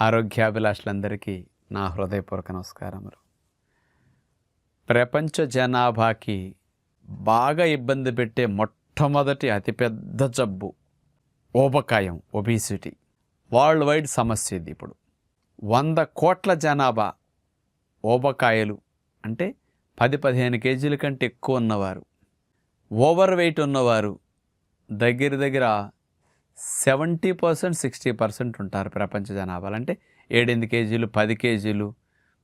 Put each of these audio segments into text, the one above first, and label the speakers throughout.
Speaker 1: ఆరోగ్యాభిలాషులందరికీ నా హృదయపూర్వక నమస్కారములు. ప్రపంచ జనాభాకి బాగా ఇబ్బంది పెట్టే మొట్టమొదటి అతిపెద్ద జబ్బు ఓబకాయం ఒబీసిటీ. వరల్డ్ వైడ్ సమస్య ఇది ఇప్పుడు. వంద కోట్ల జనాభా ఓబకాయలు అంటే పది పదిహేను కేజీల కంటే ఎక్కువ ఉన్నవారు. ఓవర్ వెయిట్ ఉన్నవారు దగ్గర దగ్గర సెవెంటీ పర్సెంట్ సిక్స్టీ పర్సెంట్ ఉంటారు ప్రపంచ జనాభాలు. అంటే ఏడెనిమిది కేజీలు పది కేజీలు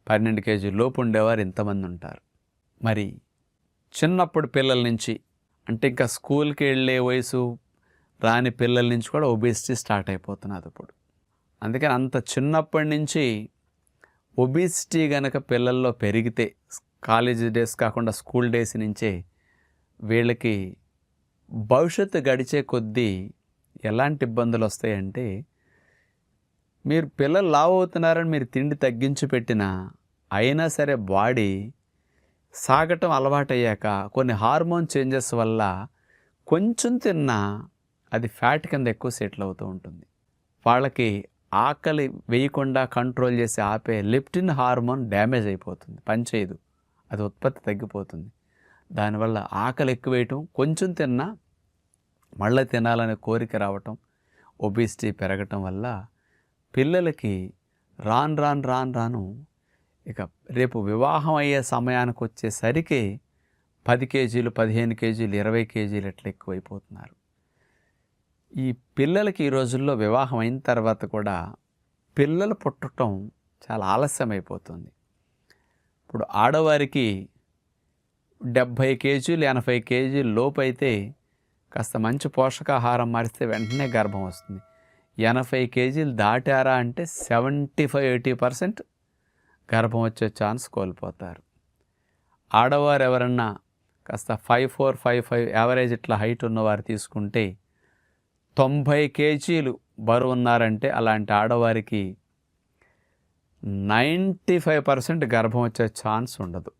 Speaker 1: పన్నెండు కేజీలు లోపు ఉండేవారు ఇంతమంది ఉంటారు. మరి చిన్నప్పుడు పిల్లల నుంచి అంటే ఇంకా స్కూల్కి వెళ్ళే వయసు రాని పిల్లల నుంచి కూడా ఒబిసిటీ స్టార్ట్ అయిపోతున్నది ఇప్పుడు. అందుకని అంత చిన్నప్పటి నుంచి ఒబిసిటీ గనక పిల్లల్లో పెరిగితే కాలేజీ డేస్ కాకుండా స్కూల్ డేస్ నుంచే వీళ్ళకి భవిష్యత్తు గడిచే కొద్దీ ఎలాంటి ఇబ్బందులు వస్తాయంటే మీరు పిల్లలు లావు అవుతున్నారని మీరు తిండి తగ్గించి పెట్టినా అయినా సరే బాడీ సాగటం అలవాటయ్యాక కొన్ని హార్మోన్ చేంజెస్ వల్ల కొంచెం తిన్నా అది ఫ్యాట్ కింద ఎక్కువ సెటిల్ అవుతూ ఉంటుంది. వాళ్ళకి ఆకలి వేయకుండా కంట్రోల్ చేసి ఆపే లిప్టిన్ హార్మోన్ డ్యామేజ్ అయిపోతుంది పనిచేయదు అది ఉత్పత్తి తగ్గిపోతుంది. దానివల్ల ఆకలి ఎక్కువ వేయటం కొంచెం తిన్నా మళ్ళీ తినాలనే కోరిక రావటం ఒబిసిటీ పెరగటం వల్ల పిల్లలకి రాను రాను రాను రాను ఇక రేపు వివాహం అయ్యే సమయానికి వచ్చేసరికి పది కేజీలు పదిహేను కేజీలు ఇరవై కేజీలు ఎట్లా ఎక్కువైపోతున్నారు. ఈ పిల్లలకి ఈ రోజుల్లో వివాహం అయిన తర్వాత కూడా పిల్లలు పుట్టడం చాలా ఆలస్యం అయిపోతుంది ఇప్పుడు ఆడవారికి డెబ్భై కేజీలు ఎనభై కేజీలు లోపు అయితే కాస్త మంచి పోషకాహారం మారిస్తే వెంటనే గర్భం వస్తుంది. ఎనభై కేజీలు దాటారా అంటే సెవెంటీ ఫైవ్ ఎయిటీ పర్సెంట్ గర్భం వచ్చే ఛాన్స్ కోల్పోతారు. ఆడవారు ఎవరన్నా కాస్త five four five five average ఇట్లా హైట్ ఉన్నవారు తీసుకుంటే తొంభై కేజీలు బరువు ఉన్నారంటే అలాంటి ఆడవారికి నైంటీ ఫైవ్ పర్సెంట్ గర్భం వచ్చే ఛాన్స్ ఉండదు.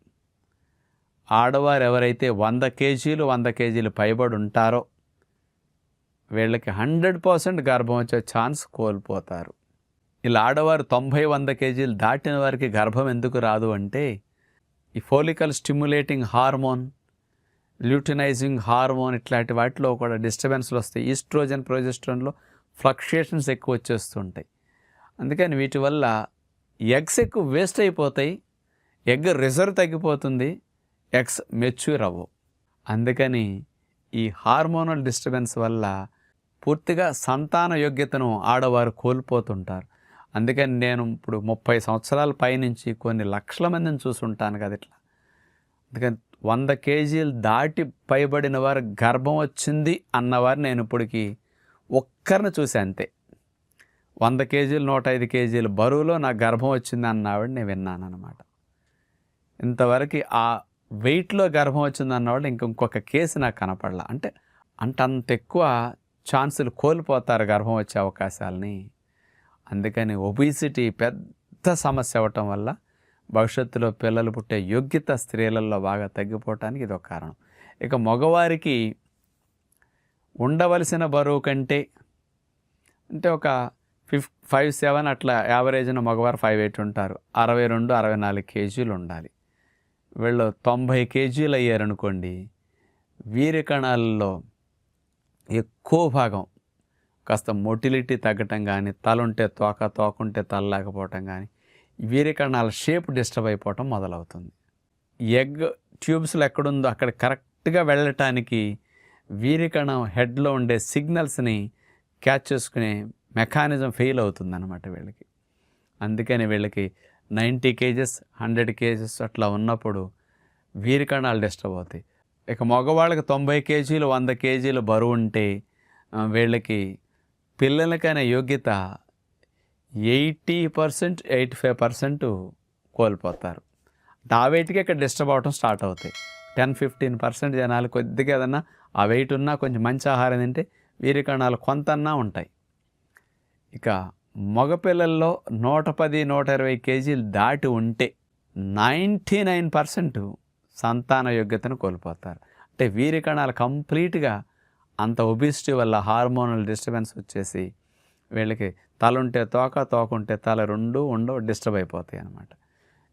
Speaker 1: ఆడవారు ఎవరైతే వంద కేజీలు వంద కేజీలు పైబడి ఉంటారో వీళ్ళకి హండ్రెడ్ పర్సెంట్ గర్భం వచ్చే ఛాన్స్ కోల్పోతారు. ఇలా ఆడవారు తొంభై వంద కేజీలు దాటిన వారికి గర్భం ఎందుకు రాదు అంటే ఈ follicle stimulating hormone luteinizing hormone ఇట్లాంటి వాటిలో కూడా డిస్టర్బెన్స్లు వస్తాయి. ఈస్ట్రోజన్ ప్రొజెస్ట్రాన్లో ఫ్లక్చుయేషన్స్ ఎక్కువ వచ్చేస్తుంటాయి. అందుకని వీటి వల్ల ఎగ్స్ ఎక్కువ వేస్ట్ అయిపోతాయి. ఎగ్ రిజర్వ్ తగ్గిపోతుంది. ఎక్స్ మెచ్యూర్ అవ్వవు అందుకని ఈ హార్మోనల్ డిస్టర్బెన్స్ వల్ల పూర్తిగా సంతాన యోగ్యతను ఆడవారు కోల్పోతుంటారు. అందుకని నేను ఇప్పుడు ముప్పై సంవత్సరాల పైనుంచి కొన్ని లక్షల మందిని చూసుంటాను కదా ఇట్లా. అందుకని వంద కేజీలు దాటి పైబడిన వారు గర్భం వచ్చింది అన్నవారు నేను ఇప్పటికి ఒక్కరిని చూసి అంతే. వంద కేజీలు నూట ఐదు కేజీలు బరువులో నా గర్భం వచ్చింది అన్నవాడు నేను విన్నాను అనమాట ఇంతవరకు ఆ వెయిట్లో గర్భం వచ్చింది అన్నవాళ్ళు ఇంకొక కేసు నాకు కనపడలా. అంటే అంటే అంత ఎక్కువ ఛాన్సులు కోల్పోతారు గర్భం వచ్చే అవకాశాలని. అందుకని ఒబిసిటీ పెద్ద సమస్య అవ్వటం వల్ల భవిష్యత్తులో పిల్లలు పుట్టే యోగ్యత స్త్రీలలో బాగా తగ్గిపోవటానికి ఇది ఒక కారణం. ఇక మగవారికి ఉండవలసిన బరువు కంటే అంటే ఒక ఫిఫ్ ఫైవ్ సెవెన్ అట్లా యావరేజ్న మగవారు ఫైవ్ ఎయిట్ ఉంటారు. అరవై రెండు అరవై నాలుగు కేజీలు ఉండాలి. వీళ్ళు తొంభై కేజీలు అయ్యారనుకోండి వీరి కణాలలో ఎక్కువ భాగం కాస్త మొటిలిటీ తగ్గటం కానీ తలుంటే తోక తోకుంటే తల లేకపోవటం కానీ వీరి కణాల షేప్ డిస్టర్బ్ అయిపోవటం మొదలవుతుంది. ఎగ్ ట్యూబ్స్లో ఎక్కడుందో అక్కడ కరెక్ట్గా వెళ్ళటానికి వీరి కణం హెడ్లో ఉండే సిగ్నల్స్ని క్యాచ్ చేసుకునే మెకానిజం ఫెయిల్ అవుతుందన్నమాట వీళ్ళకి. అందుకని వీళ్ళకి నైంటీ కేజెస్ హండ్రెడ్ కేజెస్ అట్లా ఉన్నప్పుడు వీరి కణాలు డిస్టర్బ్ అవుతాయి. ఇక మగవాళ్ళకి తొంభై కేజీలు వంద కేజీలు బరువు ఉంటే వీళ్ళకి పిల్లలకైన యోగ్యత eighty percent eighty five percent కోల్పోతారు. ఆ వెయిట్కి ఇక్కడ డిస్టర్బ్ అవటం స్టార్ట్ అవుతాయి. టెన్ ఫిఫ్టీన్ పర్సెంట్ జనాలు కొద్దిగా ఏదన్నా ఆ వెయిట్ ఉన్నా కొంచెం మంచి ఆహారం తింటే వీరి కణాలు కొంతన్నా ఉంటాయి. ఇక మగపిల్లల్లో నూట పది నూట ఇరవై కేజీలు దాటి ఉంటే నైంటీ నైన్ పర్సెంట్ సంతాన యోగ్యతను కోల్పోతారు. అంటే వీరి కణాలు కంప్లీట్గా అంత ఒబిసిటీ వల్ల హార్మోనల్ డిస్టర్బెన్స్ వచ్చేసి వీళ్ళకి తల ఉంటే తోక తోక ఉంటే తల రెండు ఉండవు డిస్టర్బ్ అయిపోతాయి అన్నమాట.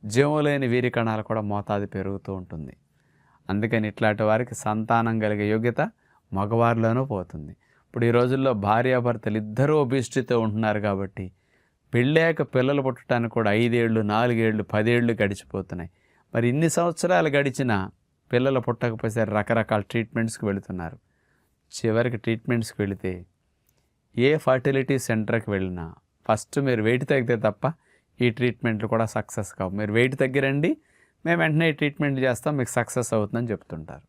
Speaker 1: జీవం లేని వీరి కణాలు కూడా మోతాదు పెరుగుతూ ఉంటుంది. అందుకని ఇట్లాంటి వారికి సంతానం కలిగే యోగ్యత మగవారిలోనూ పోతుంది. ఇప్పుడు ఈ రోజుల్లో భార్యాభర్తలు ఇద్దరూ ఒబిసిటీతో ఉంటున్నారు కాబట్టి పెళ్ళాక పిల్లలు పుట్టడానికి కూడా ఐదేళ్ళు నాలుగేళ్ళు పదేళ్ళు గడిచిపోతున్నాయి. మరి ఇన్ని సంవత్సరాలు గడిచినా పిల్లలు పుట్టకపోతే రకరకాల ట్రీట్మెంట్స్కి వెళుతున్నారు. చివరికి ట్రీట్మెంట్స్కి వెళితే ఏ ఫర్టిలిటీ సెంటర్కి వెళ్ళినా ఫస్ట్ మీరు వెయిట్ తగ్గితే తప్ప ఈ ట్రీట్మెంట్లు కూడా సక్సెస్ కావు. మీరు వెయిట్ తగ్గిరండి మేము వెంటనే ట్రీట్మెంట్ చేస్తాం మీకు సక్సెస్ అవుతుందని చెప్తుంటారు.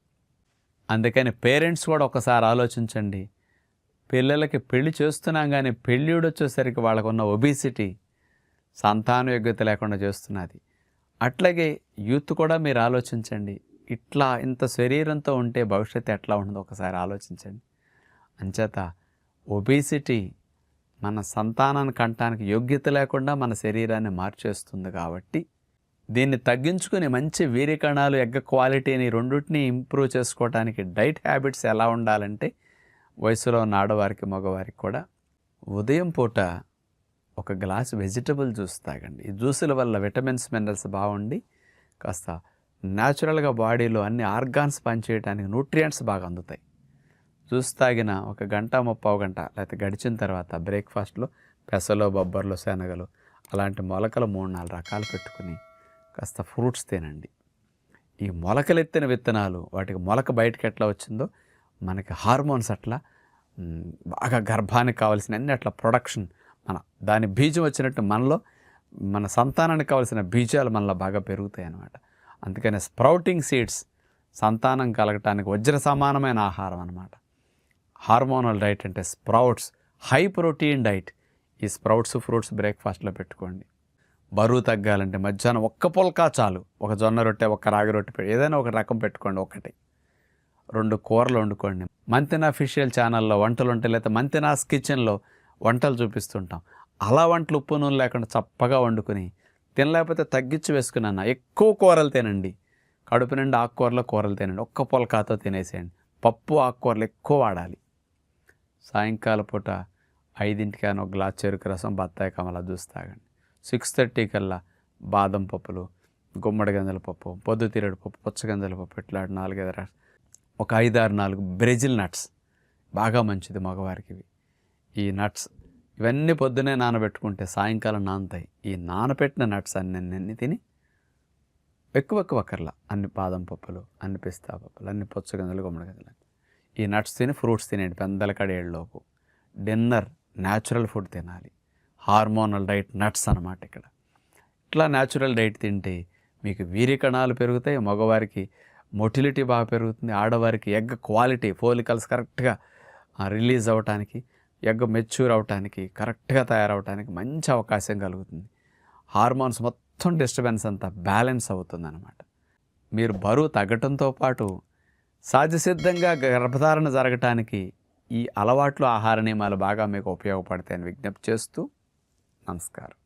Speaker 1: అందుకని పేరెంట్స్ కూడా ఒకసారి ఆలోచించండి. పిల్లలకి పెళ్ళి చేస్తున్నాం కానీ పెళ్ళిడు వచ్చేసరికి వాళ్ళకున్న ఒబిసిటీ సంతాన యోగ్యత లేకుండా చేస్తున్నది. అట్లాగే యూత్ కూడా మీరు ఆలోచించండి. ఇట్లా ఇంత శరీరంతో ఉంటే భవిష్యత్తు ఎట్లా ఉంటుందో ఒకసారి ఆలోచించండి. అంచేత ఒబిసిటీ మన సంతానాన్ని కంటానికి యోగ్యత లేకుండా మన శరీరాన్ని మార్చేస్తుంది కాబట్టి దీన్ని తగ్గించుకుని మంచి వీరికణాలు ఎగ్గ క్వాలిటీని రెండింటిని ఇంప్రూవ్ చేసుకోవడానికి డైట్ హ్యాబిట్స్ ఎలా ఉండాలంటే వయసులో ఉన్న ఆడవారికి మగవారికి కూడా ఉదయం పూట ఒక గ్లాస్ వెజిటబుల్ జ్యూస్ తాగండి. ఈ జ్యూసుల వల్ల విటమిన్స్ మినరల్స్ బాగుండి కాస్త న్యాచురల్గా బాడీలో అన్ని ఆర్గాన్స్ పనిచేయడానికి న్యూట్రియంట్స్ బాగా అందుతాయి. జ్యూస్ తాగిన ఒక గంట ముప్పావు గంట లేకపోతే గడిచిన తర్వాత బ్రేక్ఫాస్ట్లో పెసలు బొబ్బర్లు శనగలు అలాంటి మొలకలు మూడు నాలుగు రకాలు పెట్టుకుని కాస్త ఫ్రూట్స్ తినండి. ఈ మొలకలెత్తిన విత్తనాలు వాటికి మొలక బయటకు ఎట్లా వచ్చిందో మనకి హార్మోన్స్ అట్లా బాగా గర్భానికి కావాల్సిన అన్ని అట్లా ప్రొడక్షన్ మన దాని బీజం వచ్చినట్టు మనలో మన సంతానానికి కావాల్సిన బీజాలు మనలో బాగా పెరుగుతాయి అన్నమాట అందుకని స్ప్రౌటింగ్ సీడ్స్ సంతానం కలగటానికి వజ్ర సమానమైన ఆహారం అనమాట హార్మోనల్ డైట్ అంటే స్ప్రౌట్స్ హై ప్రోటీన్ డైట్. ఈ స్ప్రౌట్స్ ఫ్రూట్స్ బ్రేక్ఫాస్ట్లో పెట్టుకోండి. బరువు తగ్గాలంటే మధ్యాహ్నం ఒక్క పుల్కా చాలు. ఒక జొన్న రొట్టె ఒక రాగి రొట్టె ఏదైనా ఒక రకం పెట్టుకోండి ఒకటి. రెండు కూరలు వండుకోండి. మంతెన అఫీషియల్ ఛానల్లో వంటలు ఉంటాయి లేకపోతే మంతెనాస్ కిచెన్లో వంటలు చూపిస్తుంటాం. అలా వంటలు ఉప్పు నూనె లేకుండా చప్పగా వండుకొని తినలేకపోతే తగ్గించి వేసుకున్నాను ఎక్కువ కూరలు తినండి. కడుపు నిండా ఆకుకూరలో కూరలు తినండి. ఒక్క పొలకాతో తినేసేయండి. పప్పు ఆకుకూరలు ఎక్కువ వాడాలి. సాయంకాల పూట ఐదింటికి అని ఒక గ్లాస్ చెరుకు రసం బత్తాయి కమలా జ్యూస్ తాగండి. సిక్స్ థర్టీ కల్లా బాదం పప్పులు గుమ్మడి గంజల పప్పు పొద్దుతిరడు పప్పు పుచ్చగంజల పప్పు ఇట్లాంటి నాలుగైదు రా- ఒక ఐదారు నాలుగు బ్రెజిల్ నట్స్. బాగా మంచిది మగవారికి ఇవి. ఈ నట్స్ ఇవన్నీ పొద్దునే నానబెట్టుకుంటే సాయంకాలం నానుతాయి. ఈ నానబెట్టిన నట్స్ అన్ని అన్ని తిని ఎక్కువ ఎక్కువ అక్కర్లా. అన్ని బాదం పప్పులు అన్ని పిస్తా పప్పులు అన్ని పుచ్చగంజలు గుమ్మడిగందలు ఈ నట్స్ తిని ఫ్రూట్స్ తినేయండి. పెందల కడేళ్ళలోపు. డిన్నర్ న్యాచురల్ ఫుడ్ తినాలి. హార్మోనల్ డైట్ నట్స్ అన్నమాట ఇక్కడ. ఇట్లా న్యాచురల్ డైట్ తింటే మీకు వీరి కణాలు పెరుగుతాయి మగవారికి మొటిలిటీ బాగా పెరుగుతుంది. ఆడవారికి ఎగ్ క్వాలిటీ ఫోలికల్స్ కరెక్ట్గా రిలీజ్ అవ్వటానికి ఎగ్ మెచ్యూర్ అవటానికి కరెక్ట్గా తయారవటానికి మంచి అవకాశం కలుగుతుంది. హార్మోన్స్ మొత్తం డిస్టర్బెన్స్ అంతా బ్యాలెన్స్ అవుతుందన్నమాట. మీరు బరువు తగ్గటంతో పాటు సహజసిద్ధంగా గర్భధారణ జరగటానికి ఈ అలవాట్లు ఆహార నియమాలు బాగా మీకు ఉపయోగపడతాయని విజ్ఞప్తి చేస్తూ నమస్కారం.